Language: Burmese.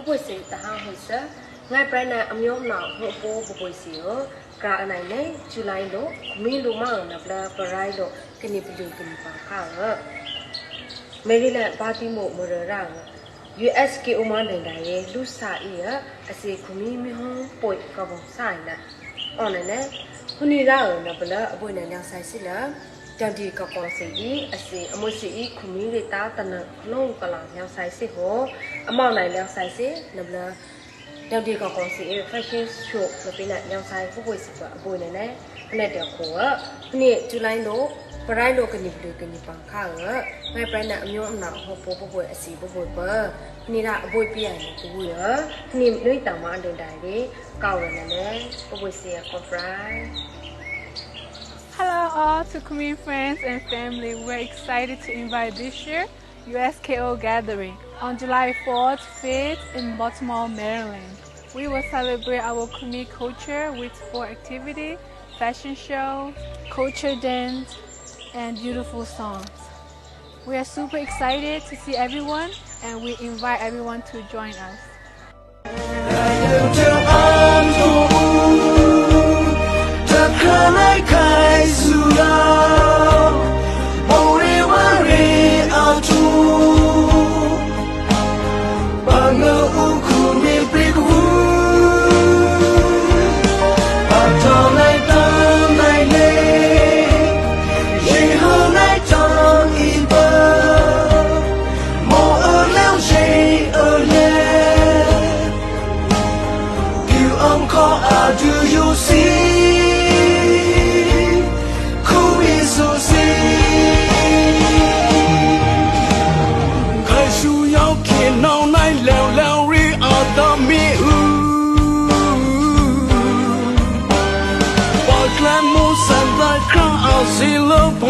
ပပွေစီတဟဟုစငါပရနအမျိုးမောင်ဟိုပိုးပပွေစီကိုကရာအနိုင်နဲ့ဇူလိုင်လိုမီလိုမောင်နဗလာပရိုင်လိုကနေပလူကနေပါခါမေရီလန်ဘာတိမိုမရရာ USK အမန်ဒင်ဒါရဲ့လူစာအီရအစီခုမီမီဟွန်ပွေကဘုံဆိုင်နာအွန်နဲ့ခုနီရာနဗလာအပွေနဲ့ညဆိုင်စီလား တန်ဒီကကောစီဤအစီအမွစီဤခုမီရတာတနလုံးကလာညဆိုင်စီဟောအမောက်နိုင်ညဆိုင်စီနဘလတန်ဒီကကောစီ fashion show လပိနဲ့ညဆိုင်ဖူပွေစီကအပွင့်နဲ့နဲ့နဲ့တဲ့ခေါ်ခုနီဇူလိုင်းလို့ပရိုင်လိုကနိပလူကနိပန်ခါရမဲပရနအမျိုးအနာဟောပိုးပိုးအစီပိုးပိုးပနိရာအပွေပြရတယ်ကူရနိလွိတောင်မအတင်တိုင်လေကောက်ရနေလေပိုးပိုးစီကောဖရိုင် Hello all to Kumi friends and family. We're excited to invite this year USKO gathering on July 4th, 5th in Baltimore, Maryland. We will celebrate our Kumi culture with sport activity, fashion show, culture dance, and beautiful songs. We are super excited to see everyone and we invite everyone to join us. se lampou